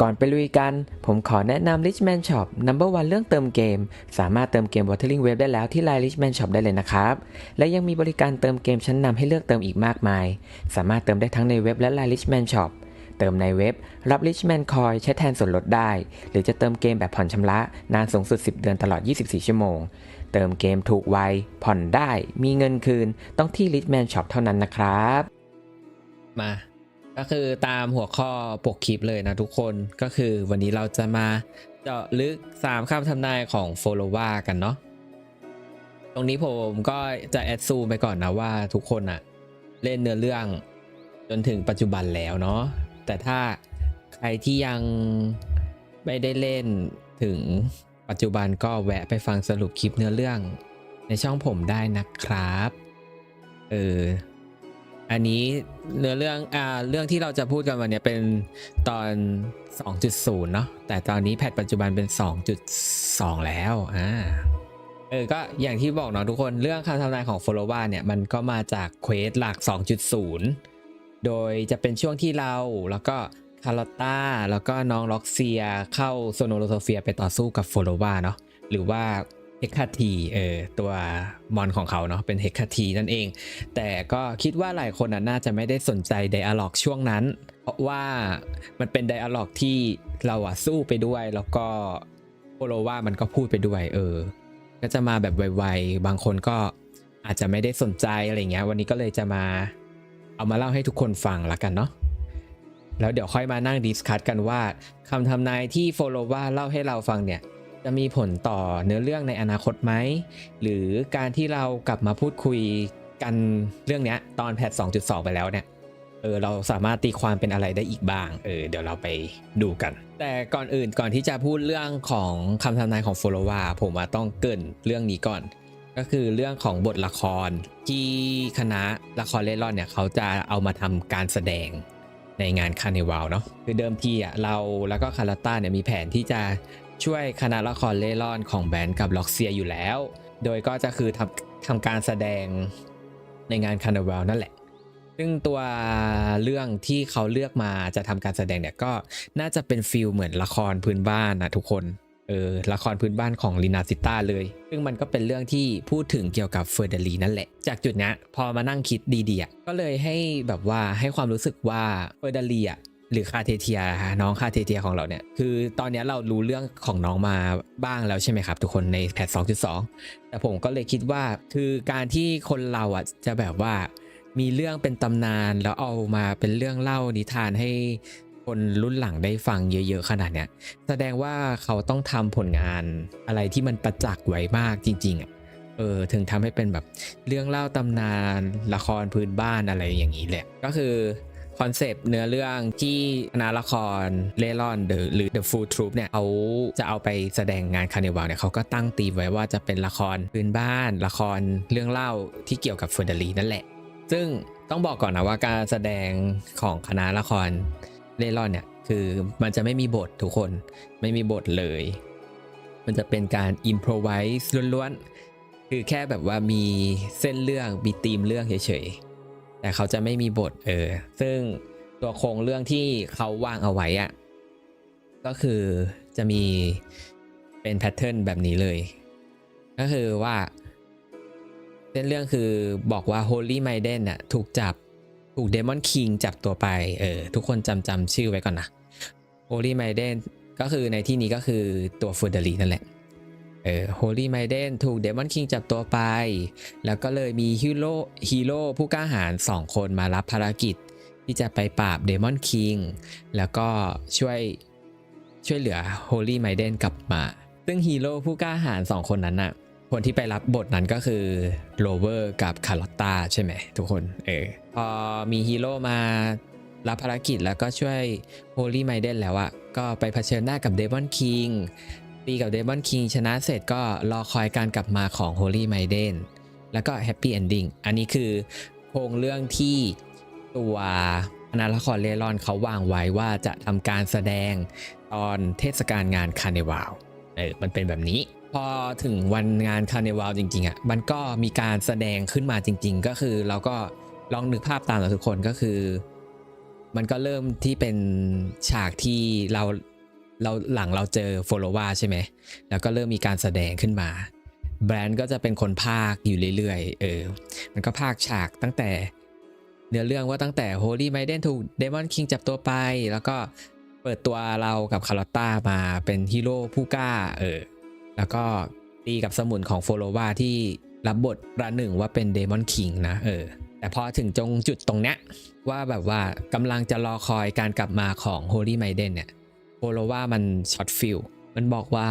ก่อนไปลุยกัน ผมขอแนะนำ Richman Shop Number One เรื่องเติมเกม สามารถเติมเกม Watering Wave ได้แล้วที่ Line Richman Shop ได้เลยนะครับ และยังมีบริการเติมเกมชั้นนำให้เลือกเติมอีกมากมาย สามารถเติมได้ทั้งในเว็บและ Line Richman Shop เติมในเว็บ รับ Richman Coin ใช้แทนส่วนลดได้ หรือจะเติมเกมแบบผ่อนชำระ นานสูงสุด 10 เดือนตลอด 24 ชั่วโมง เติมเกมถูกไว ผ่อนได้ มีเงินคืน ต้องที่ Richman Shop เท่านั้นนะครับ มา ก็คือตามหัวข้อปกคลิปเลยนะทุกคนก็คือวันนี้เราจะมาเจาะลึก 3คำทำนายของโฟโลวากันเนาะตรงนี้ผมก็จะแอดซูไปก่อนนะว่าทุกคนอะเล่นเนื้อเรื่องจนถึงปัจจุบันแล้วเนาะแต่ถ้าใครที่ยังไม่ได้เล่นถึงปัจจุบันก็แวะไปฟังสรุปคลิปเนื้อเรื่องในช่องผมได้นะครับ เออ อันนี้เนื้อเรื่องอ่าเรื่องที่เราจะพูดกันวันนี้เป็นตอน 2.0 เนาะแต่ตอนนี้แพทปัจจุบันเป็น 2.2 แล้วอ่าเออก็อย่างที่บอกเนาะทุกคนเรื่องคำทำนายของ f o l l o w a เนี่ยมันก็มาจากเควสหลัก 2.0 โดยจะเป็นช่วงที่เราแล้วก็คาร์ลอตตาแล้วก็น้องล็อกเซียเข้าโซโนโลโซเฟียไปต่อสู้กับ f o l l o w a เนาะหรือว่า ฮคคาทีเออตัวมอนของเขาเนาะเป็นเฮคคาทีนั่นเอง แต่ก็คิดว่าหลายคนน่าจะไม่ได้สนใจไดอะล็อกช่วงนั้น เพราะว่ามันเป็นไดอะล็อกที่เราอะสู้ไปด้วย แล้วก็โปโลว่ามันก็พูดไปด้วยเออ ก็จะมาแบบไวๆ บางคนก็อาจจะไม่ได้สนใจอะไรเงี้ย วันนี้ก็เลยจะมาเอามาเล่าให้ทุกคนฟังละกันเนาะแล้วเดี๋ยวค่อยมานั่งดิสคัตกันว่าคำทำนายที่โฟโลว่าเล่าให้เราฟังเนี่ย จะมีผลต่อเนื้อเรื่องในอนาคตไหม หรือการที่เรากลับมาพูดคุยกันเรื่องเนี้ยตอนแพท 2.2 ไปแล้วเนี่ยเออเราสามารถตีความเป็นอะไรได้อีกบ้างเออเดี๋ยวเราไปดูกัน แต่ก่อนอื่นก่อนที่จะพูดเรื่องของคำทำนายของโฟลวาผมว่าต้องเกินเรื่องนี้ก่อน ก็คือเรื่องของบทละครที่คณะละครเล่ร่อนเนี่ยเขาจะเอามาทำการแสดงในงานคาร์นิวัลเนาะคือเดิมทีอะเราแล้วก็คาราต้าเนี่ยมีแผนที่จะ ช่วยคณะละครเล่ร่อนของแบรนด์กับล็อกเซียอยู่แล้ว โดยก็จะคือทำทำการแสดงในงานคาร์นิวัลนั่นแหละ ซึ่งตัวเรื่องที่เขาเลือกมาจะทำการแสดงเนี่ยก็น่าจะเป็นฟิลเหมือนละครพื้นบ้านนะทุกคน เออละครพื้นบ้านของลีนาซิต้าเลย ซึ่งมันก็เป็นเรื่องที่พูดถึงเกี่ยวกับเฟอร์เดลีนั่นแหละ จากจุดนี้พอมานั่งคิดดีๆก็เลยให้แบบว่าให้ความรู้สึกว่าเฟอร์เดลีอะ หรือคาเทเทียน้องคาเทเทียของเราเนี่ยคือตอนนี้เรารู้เรื่องของน้องมาบ้างแล้วใช่ไหมครับ ทุกคนในแพท2.2 แต่ผมก็เลยคิดว่าคือการที่คนเราอะจะแบบว่ามีเรื่องเป็นตำนานแล้วเอามาเป็นเรื่องเล่านิทานให้คนรุ่นหลังได้ฟังเยอะ ๆ ขนาดเนี้ยแสดงว่าเขาต้องทำผลงานอะไรที่มันประจักษ์ไว้มากจริง ๆอะเออถึงทำให้เป็นแบบเรื่องเล่าตำนานละครพื้นบ้านอะไรอย่างนี้แหละก็คือ คอนเซปต์เนื้อเรื่องที่คณะละครเล่ร่อนหรือหรือ The Full Troop เนี่ยเขาจะเอาไปแสดงงานคาร์นิวัลเนี่ยเขาก็ตั้งตีมไว้ว่าจะเป็นละครพื้นบ้าน ละครเรื่องเล่าที่เกี่ยวกับเฟอร์เดลีนั่นแหละ ซึ่งต้องบอกก่อนนะว่าการแสดงของคณะละครเล่ร่อนเนี่ยคือมันจะไม่มีบททุกคนไม่มีบทเลย มันจะเป็นการอิน r o ไวส์ล้วนๆ คือแค่แบบว่ามีเส้นเรื่องมีธีมเรื่องเฉยๆ แต่เขาจะไม่มีบทเออ ซึ่งตัวโครงเรื่องที่เขาวางเอาไว้อะก็คือจะมีเป็นแพทเทิร์นแบบนี้เลย ก็คือว่าเส้นเรื่องคือบอกว่า Holy Maiden น่ะถูกจับถูก Demon King จับตัวไปเออทุกคนจำจำชื่อไว้ก่อนนะ Holy Maiden ก็คือในที่นี้ก็คือตัวฟูเดลีนั่นแหละ เออ Holy Maiden ถูก Demon King จับตัวไป แล้วก็เลยมีฮีโร่ฮีโร่ผู้กล้าหาญสองคนมารับภารกิจ ที่จะไปปราบ Demon King แล้วก็ช่วยช่วยเหลือ Holy Maiden กลับมา ซึ่งฮีโร่ผู้กล้าหาญสองคนนั้นน่ะคนที่ไปรับบทนั้นก็คือโรเวอร์กับคาร์ลอตตาใช่ไหมทุกคนเออพอมีฮีโร่มารับภารกิจแล้วก็ช่วยโฮลี่ไมเดนแล้วอะก็ไปเผชิญหน้ากับเดมอนคิง ตีกับเดมอนคิงชนะเสร็จก็รอคอยการกลับมาของโฮลี่ไมเดนแล้วก็แฮปปี้เอนดิ้งอันนี้คือโครงเรื่องที่ตัวคณะละครเลรอนเขาวางไว้ว่าจะทำการแสดงตอนเทศกาลงานคาร์เนวัลเออมันเป็นแบบนี้ พอถึงวันงานคาร์เนวัลจริงๆอะ่ะมันก็มีการแสดงขึ้นมาจริง ๆ ก็คือเราก็ลองนึกภาพตามเราทุกคนก็คือ มันก็เริ่มที่เป็นฉากที่เรา เราหลังเราเจอโฟโลวาใช่ไหม แล้วก็เริ่มมีการแสดงขึ้นมา แบรนด์ก็จะเป็นคนภาคอยู่เรื่อยๆ เออ มันก็ภาคฉากตั้งแต่ เนื้อเรื่องว่าตั้งแต่โฮลี่ไมเดนถูกเดมอนคิงจับตัวไป แล้วก็เปิดตัวเรากับคาร์ลอตตามาเป็นฮีโร่ผู้กล้า เออ แล้วก็ตีกับสมุนของโฟโลวาที่รับบทระหนึ่งว่าเป็นเดมอนคิงนะ เออ แต่พอถึงจงจุดตรงเนี้ยว่าแบบว่ากำลังจะรอคอยการกลับมาของ Holy Maiden เนี่ย โฟโลว่ามันช็อตฟิลมันบอกว่า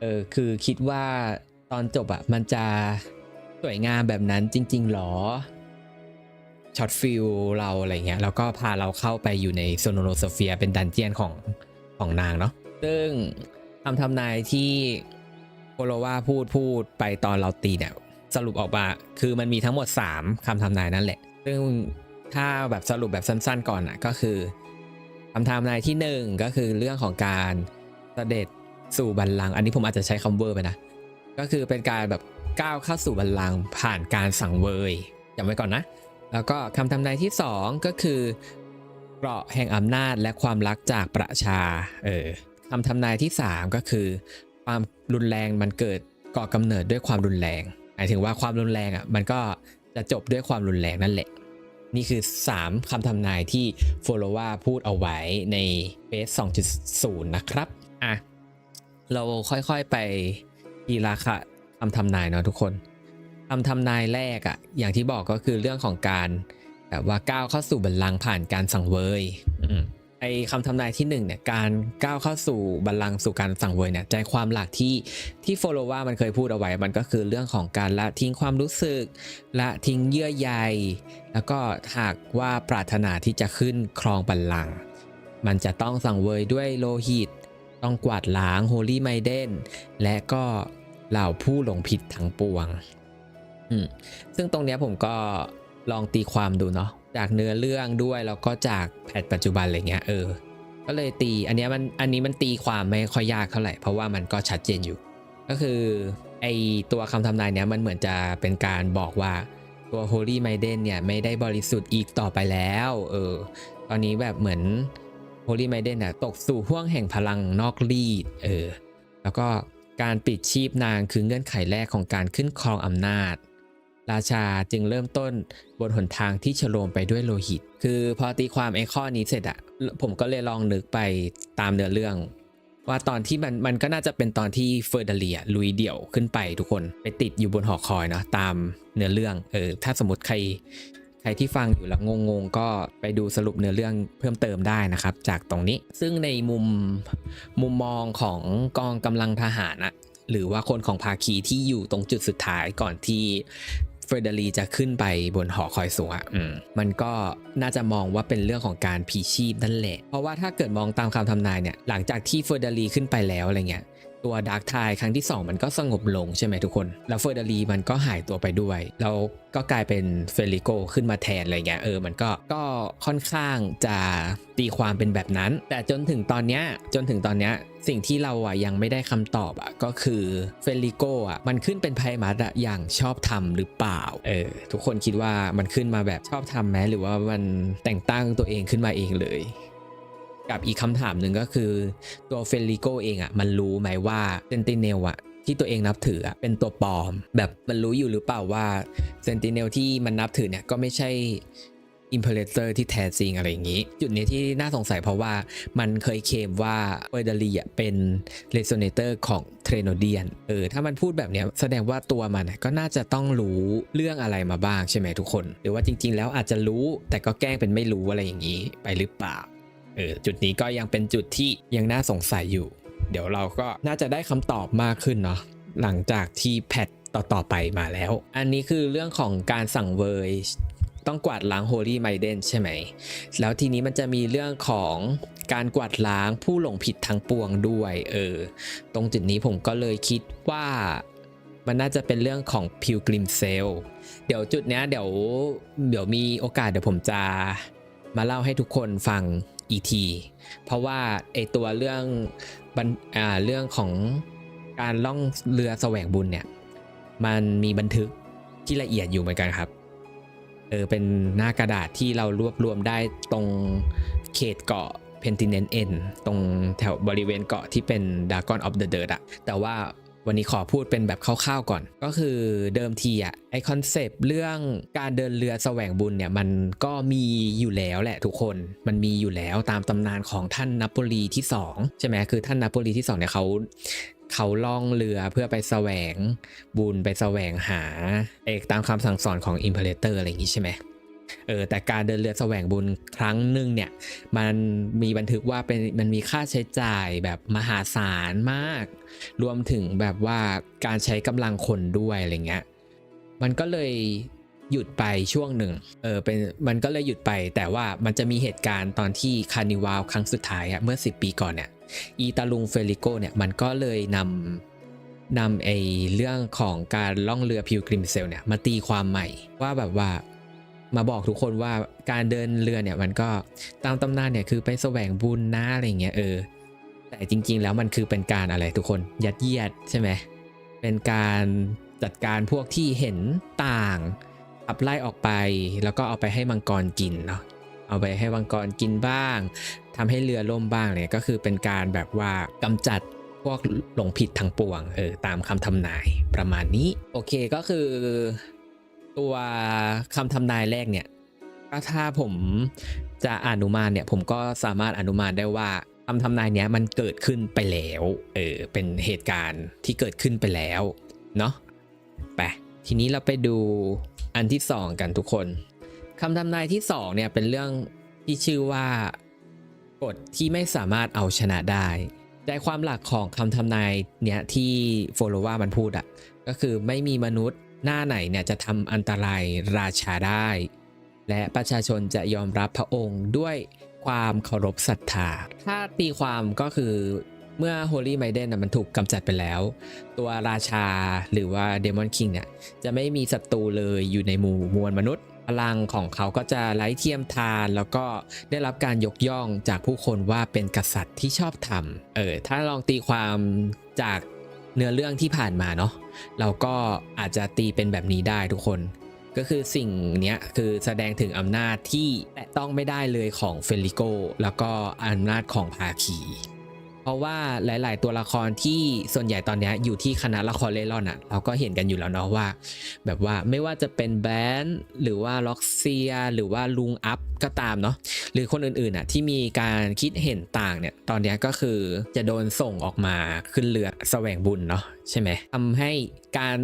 เออ คือคิดว่าตอนจบอะมันจะสวยงามแบบนั้นจริง ๆหรอช็อตฟิลเราอะไรเงี้ยแล้วก็พาเราเข้าไปอยู่ในโซโนโลโซเฟียเป็นดันเจียนของของนางเนาะซึ่งคำทำนายที่โฟโลว่าพูดพูดไปตอนเราตีเนี่ยสรุปออกมาคือมันมีทั้งหมด 3คำทำนายนั่นแหละ ซึ่งถ้าแบบสรุปแบบสั้นๆก่อนอะก็คือ คำทำนายที่ 1 ก็คือเรื่องของการเสด็จสู่บัลลังก์อันนี้ผมอาจจะใช้คำเวอร์ไปนะ ก็คือเป็นการแบบก้าวเข้าสู่บัลลังก์ผ่านการสั่งเวยจำไว้ก่อนนะ แล้วก็คำทำนายที่ 2 ก็คือเกราะแห่งอำนาจและความรักจากประชาเออคำทำนายที่ 3 ก็คือ ความรุนแรงมันเกิดก่อกำเนิดด้วยความรุนแรงหมายถึงว่าความรุนแรงอะมันก็จะจบด้วยความรุนแรงนั่นแหละ นี่คือ 3คำทำนายที่ f o l l o w าพูดเอาไว้ในเฟส2.0 นะครับอะเราค่อยๆไปทีละค่ะคำทำนายเนาะทุกคนคำทำนายแรกอะ่ะอย่างที่บอกก็คือเรื่องของการแบบว่าก้าวเข้าสู่บัลลังก์ผ่านการสังเวยอืม ไอคำทำนายที่หนึ่งเนี่ยการก้าวเข้าสู่บัลลังก์สู่การสังเวยเนี่ยใจความหลักที่ที่โฟโลว่ามันเคยพูดเอาไว้ มันก็คือเรื่องของการละทิ้งความรู้สึก ละทิ้งเยื่อใย แล้วก็หากว่าปรารถนาที่จะขึ้นครองบัลลังก์มันจะต้องสังเวยด้วยโลหิต ต้องกวาดล้างโฮลี่ไมเดนและก็เหล่าผู้หลงผิดทั้งปวงอืมซึ่งตรงเนี้ยผมก็ลองตีความดูเนาะ จากเนื้อเรื่องด้วยแล้วก็จากแพทปัจจุบันอะไรเงี้ยเออ ก็เลยตีอันนี้มันอันนี้มันตีความไม่ค่อยยากเท่าไหร่เพราะว่ามันก็ชัดเจนอยู่ ก็คือไอตัวคำทำนายเนี้ยมันเหมือนจะเป็นการบอกว่าตัว Holy Maiden เนี่ยไม่ได้บริสุทธิ์อีกต่อไปแล้วเออตอนนี้แบบเหมือน Holy Maiden น่ะตกสู่ห่วงแห่งพลังนอกรีดเออแล้วก็การปิดชีพนางคือเงื่อนไขแรกของการขึ้นครองอำนาจ ราชาจึงเริ่มต้นบนหนทางที่ฉโลมไปด้วยโลหิต คือพอตีความไอ้ข้อนี้เสร็จอะผมก็เลยลองนึกไปตามเนื้อเรื่อง ว่าตอนที่มันมันก็น่าจะเป็นตอนที่เฟอร์เดเลียลุยเดี่ยวขึ้นไปทุกคนไปติดอยู่บนหอคอยเนาะตามเนื้อเรื่องเออถ้าสมมติใครใครที่ฟังอยู่แล้วงงๆ ก็ไปดูสรุปเนื้อเรื่องเพิ่มเติมได้นะครับ จากตรงนี้ซึ่งในมุมมุมมองของกองกำลังทหารอะหรือว่าคนของภาคีที่อยู่ตรงจุดสุดท้ายก่อนที่ เฟรเดรีจะขึ้นไปบนหอคอยสูงอะอืมมันก็น่าจะมองว่าเป็นเรื่องของการพีชีพนั่นแหละ เพราะว่าถ้าเกิดมองตามคำทำนายเนี่ย หลังจากที่เฟรเดรีขึ้นไปแล้วอะไรเงี้ย ตัวดาร์กไทครั้งที่ 2 มันก็สงบลงใช่ไหมทุกคน แล้วเฟอร์ดารีมันก็หายตัวไปด้วย แล้วก็กลายเป็นเฟลิโกขึ้นมาแทนอะไรเงี้ยเออมันก็ก็ค่อนข้างจะตีความเป็นแบบนั้น แต่จนถึงตอนเนี้ยจนถึงตอนเนี้ยสิ่งที่เราอะยังไม่ได้คำตอบอะก็คือเฟลิโกอะมันขึ้นเป็นไพมัสอะอย่างชอบทำหรือเปล่าเออทุกคนคิดว่ามันขึ้นมาแบบชอบทำไหมหรือว่ามันแต่งตั้งตัวเองขึ้นมาเองเลย กับอีกคำถามหนึ่งก็คือตัวเฟลิโกเองอะ่ะมันรู้ไหมว่าเซนติเนลอะที่ตัวเองนับถืออเป็นตัวปลอม แบบมันรู้อยู่หรือเปล่าว่าเซนติเนลที่มันนับถือเนี่ยก็ไม่ใช่อิมเพลเตอร์ที่แท้จริงอะไรอย่างนี้ จุดนี้ที่น่าสงสัยเพราะว่ามันเคยเคมว่าเอร์ดารีอะเป็นเรโซเนเตอร์ของเทรโนเดียนเออถ้ามันพูดแบบนี้แสดงว่าตัวมันก็น่าจะต้องรู้เรื่องอะไรมาบ้างใช่ไหมทุกคน หรือว่าจริง ๆ แล้วอาจจะรู้แต่ก็แกล้งเป็นไม่รู้อะไรอย่างนี้ไปหรือเปล่า เออจุดนี้ก็ยังเป็นจุดที่ยังน่าสงสัยอยู่ เดี๋ยวเราก็น่าจะได้คำตอบมากขึ้นเนาะหลังจากที่แพทต่อๆไปมาแล้ว อันนี้คือเรื่องของการสั่งเวยต้องกวาดล้างโฮลี่ไมเดนใช่ไหม แล้วทีนี้มันจะมีเรื่องของการกวาดล้างผู้หลงผิดทั้งปวงด้วย เออ ตรงจุดนี้ผมก็เลยคิดว่ามันน่าจะเป็นเรื่องของพิวกริมเซล เดี๋ยวจุดเนี้ยเดี๋ยวเดี๋ยวมีโอกาสเดี๋ยวผมจะมาเล่าให้ทุกคนฟัง อีทีเพราะว่าไอตัวเรื่องบันอ่าเรื่องของการล่องเรือแสวงบุญเนี่ย มันมีบันทึกที่ละเอียดอยู่เหมือนกันครับ เออเป็นหน้ากระดาษที่เรารวบรวมได้ตรงเขตเกาะเพนติเนนเอ็นตรงแถวบริเวณเกาะที่เป็นดากอนออฟเดอะเดิร์อะแต่ว่า วันนี้ขอพูดเป็นแบบคร่าวๆก่อน ก็คือเดิมทีอะไอคอนเซปต์เรื่องการเดินเรือแสวงบุญเนี่ยมันก็มีอยู่แล้วแหละทุกคนมันมีอยู่แล้วตามตำนานของท่านนโปลีที่ 2 ใช่ไหมคือท่านนโปลีที่2เนี่ยเขาเขาล่องเรือเพื่อไปแสวงบุญไปแสวงหาเอกตามคำสั่งสอนของอิมเพลเตอร์อะไรอย่างนี้ใช่ไหม เออแต่การเดินเรือแสวงบุญครั้งหนึ่งเนี่ยมันมีบันทึกว่าเป็นมันมีค่าใช้จ่ายแบบมหาศาลมาก รวมถึงแบบว่าการใช้กำลังคนด้วยอะไรเงี้ยมันก็เลยหยุดไปช่วงหนึ่ง เออ เป็น มันก็เลยหยุดไป แต่ว่ามันจะมีเหตุการณ์ตอนที่คานิวาลครั้งสุดท้ายอะเมื่อ 10 ปีก่อนเนี่ย อีตาลุงเฟลิโกเนี่ย มันก็เลยนำนำไอเรื่องของการล่องเรือพิวกริมเซลเนี่ย มาตีความใหม่ว่าแบบว่า มาบอกทุกคนว่าการเดินเรือเนี่ยมันก็ตามตำนานเนี่ยคือไปแสวงบุญนะอะไรเงี้ยเออ แต่จริง ๆ แล้วมันคือเป็นการอะไรทุกคนยัดเยียดใช่ไหมเป็นการจัดการพวกที่เห็นต่างขับไล่ออกไป แล้วก็เอาไปให้มังกรกินเนาะเอาไปให้มังกรกินบ้างทำให้เรือล่มบ้างเนี่ยก็คือเป็นการแบบว่ากำจัดพวกหลงผิดทางปวงเออตามคำทำนายประมาณนี้ โอเคก็คือ ตัวคำทำนายแรกเนี่ยก็ถ้าผมจะอนุมานเนี่ยผมก็สามารถอนุมานได้ว่าคำทำนายเนี้ยมันเกิดขึ้นไปแล้วเออเป็นเหตุการณ์ที่เกิดขึ้นไปแล้วเนาะไปทีนี้เราไปดูอันที่สองกันทุกคนคำทำนายที่สองเนี่ยเป็นเรื่องที่ชื่อว่ากฎที่ไม่สามารถเอาชนะได้ใจความหลักของคำทำนายเนี่ยที่โฟโลว่ามันพูดอะก็คือไม่มีมนุษย์ หน้าไหนเนี่ยจะทำอันตรายราชาได้ และประชาชนจะยอมรับพระองค์ด้วยความเคารพศรัทธา ถ้าตีความก็คือเมื่อ Holy Maiden นมันถูกกำจัดไปแล้ว ตัวราชาหรือว่า Demon King เนี่ยจะไม่มีศัตรูเลยอยู่ในหมู่มวลมนุษย์ พลังของเขาก็จะไร้เทียมทาน แล้วก็ได้รับการยกย่องจากผู้คนว่าเป็นกษัตริย์ที่ชอบธรรม เออ ถ้าลองตีความจากเนื้อเรื่องที่ผ่านมาเนาะ เราก็อาจจะตีเป็นแบบนี้ได้ทุกคน ก็คือสิ่งนี้คือแสดงถึงอำนาจที่แตะต้องไม่ได้เลยของเฟลิโกแล้วก็อำนาจของภาคี ราะว่าหลาย ๆ ตัวละครที่ส่วนใหญ่ตอนนี้อยู่ที่คณะละครเล่ร่อนอะเราก็เห็นกันอยู่แล้วเนาะว่า แบบว่าไม่ว่าจะเป็นแบนหรือว่าล็อกเซีย หรือว่าลุงอัพก็ตามเนาะหรือคนอื่น ๆอะที่มีการคิดเห็นต่างเนี่ย ตอนนี้ก็คือจะโดนส่งออกมาขึ้นเรือแสวงบุญเนาะใช่ไหมทำให้การ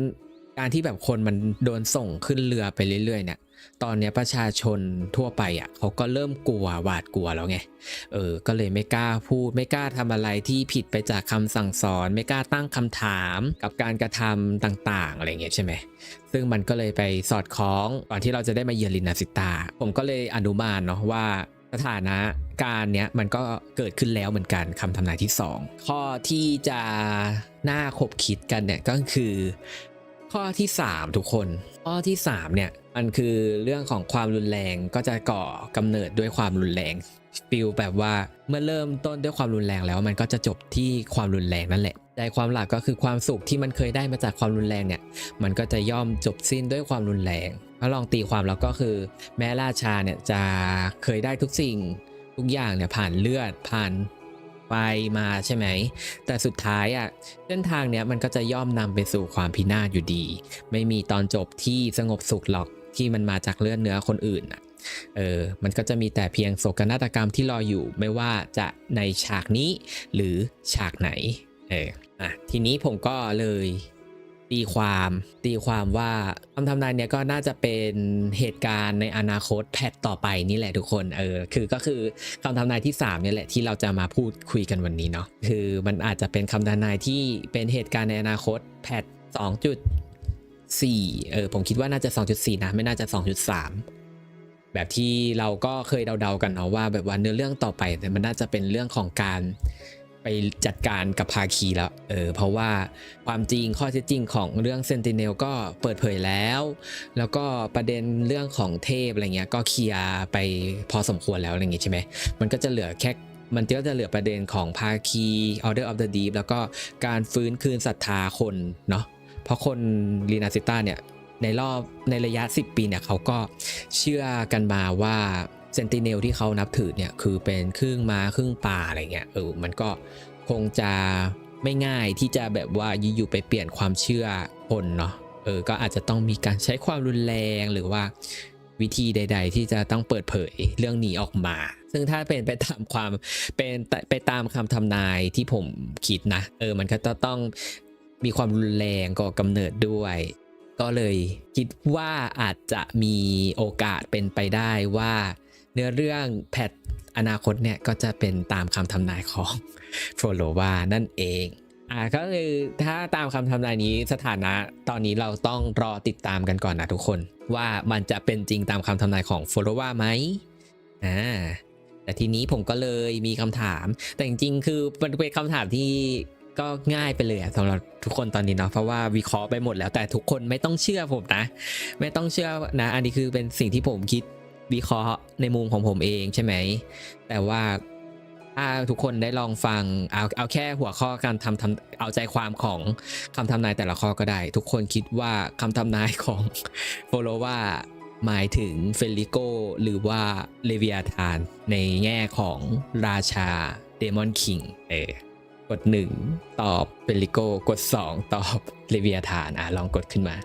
การที่แบบคนมันโดนส่งขึ้นเรือไปเรื่อย ๆ เนี่ย ตอนเนี้ยประชาชนทั่วไปอะเขาก็เริ่มกลัวหวาดกลัวแล้วไงเออก็เลยไม่กล้าพูด ไม่กล้าทำอะไรที่ผิดไปจากคำสั่งสอน ไม่กล้าตั้งคำถามกับการกระทำต่าง ๆ อะไรเงี้ยใช่ไหมซึ่งมันก็เลยไปสอดคล้องก่อนที่เราจะได้มาเยือนลินาซิตาผมก็เลยอนุมานเนาะว่าสถานะการเนี้ยมันก็เกิดขึ้นแล้วเหมือนกันคำทำนายที่ 2 ข้อที่จะน่าคบคิดกันเนี่ยก็คือ ข้อที่ 3 ทุกคน ข้อที่3เนี่ย มันคือเรื่องของความรุนแรงก็จะก่อกำเนิดด้วยความรุนแรงฟิลแบบว่าเมื่อเริ่มต้นด้วยความรุนแรงแล้ว มันก็จะจบที่ความรุนแรงนั่นแหละใจความหลักก็คือความสุขที่มันเคยได้มาจากความรุนแรงเนี่ย มันก็จะย่อมจบสิ้นด้วยความรุนแรงถ้าลองตีความแล้วก็คือ แม้ราชาเนี่ยจะเคยได้ทุกสิ่งทุกอย่างเนี่ยผ่านเลือดผ่านไฟมาใช่ไหม แต่สุดท้ายอะเส้นทางเนี้ยมันก็จะย่อมนำไปสู่ความพินาศอยู่ดี ไม่มีตอนจบที่สงบสุขหรอก ที่มันมาจากเลือดเนื้อคนอื่นอะเออมันก็จะมีแต่เพียงโศกนาฏกรรมที่รออยู่ไม่ว่าจะในฉากนี้หรือฉากไหนเอออะทีนี้ผมก็เลยตีความตีความว่าคำทำนายเนี้ยก็น่าจะเป็นเหตุการณ์ในอนาคตแพทต่อไปนี่แหละทุกคนเออคือก็คือคำทำนายที่3เนี่ยแหละที่เราจะมาพูดคุยกันวันนี้เนาะคือมันอาจจะเป็นคำทำนายที่เป็นเหตุการณ์ในอนาคตแพท 2.4 เออผมคิดว่าน่าจะ 2.4 นะ ไม่น่าจะ 2.3 แบบที่เราก็เคยเดาๆกันเนาะว่าแบบว่าเนื้อเรื่องต่อไปเนี่ยมันน่าจะเป็นเรื่องของการไปจัดการกับภาคีแล้ว เออ เพราะว่าความจริงข้อเท็จจริงของเรื่องเซนติเนลก็เปิดเผยแล้ว แล้วก็ประเด็นเรื่องของเทพอะไรเงี้ยก็เคลียร์ไปพอสมควรแล้วอะไรเงี้ยใช่ไหม มันก็จะเหลือแค่ มันก็จะเหลือประเด็นของภาคี Order of the Deep แล้วก็การฟื้นคืนศรัทธาคนเนาะ เพราะคนลีนาซิต้าเนี่ยในรอบในระยะ 10 ปีเนี่ยเขาก็เชื่อกันมาว่าเซนติเนลที่เขานับถือเนี่ยคือเป็นครึ่งม้าครึ่งป่าอะไรเงี้ยเออมันก็คงจะไม่ง่ายที่จะแบบว่าอยู่ๆไปเปลี่ยนความเชื่อคนเนาะเออก็อาจจะต้องมีการใช้ความรุนแรงหรือว่าวิธีใด ๆ ที่จะต้องเปิดเผยเรื่องนี้ออกมา ซึ่งถ้าเป็นไปตามความเป็นไปตามคำทำนายที่ผมคิดนะ เออ มันก็จะต้อง มีความรุนแรงก่อกำเนิดด้วย ก็เลยคิดว่าอาจจะมีโอกาสเป็นไปได้ว่า เนื้อเรื่องแพทอนาคตเนี่ยก็จะเป็นตามคำทำนายของโฟโลวานั่นเองอ่าก็คือถ้าตามคำทำนายนี้สถานะตอนนี้เราต้องรอติดตามกันก่อนนะทุกคน ว่ามันจะเป็นจริงตามคำทำนายของโฟโลวาไหมอ่าแต่ทีนี้ผมก็เลยมีคำถาม แต่จริงๆ คือมันเป็นคำถามที่ ก็ง่ายไปเลยสำหรับทุกคนตอนนี้เนาะเพราะว่าวิเคราะห์ไปหมดแล้วแต่ทุกคนไม่ต้องเชื่อผมนะ ไม่ต้องเชื่อนะอันนี้คือเป็นสิ่งที่ผมคิดวิเคราะห์ในมุมของผมเองใช่ไหม แต่ว่าถ้าทุกคนได้ลองฟังเอาเอาแค่หัวข้อการทำทำเอาใจความของคำทำนายแต่ละข้อก็ได้ ทุกคนคิดว่าคำทำนายของโฟโลว่าหมายถึงเฟลิโกหรือว่าเลเวียธานในแง่ของราชาเดมอนคิงเออ กด 1 ตอบเบลิโก กด 2 ตอบเลเวียทานอะลองกดขึ้นมา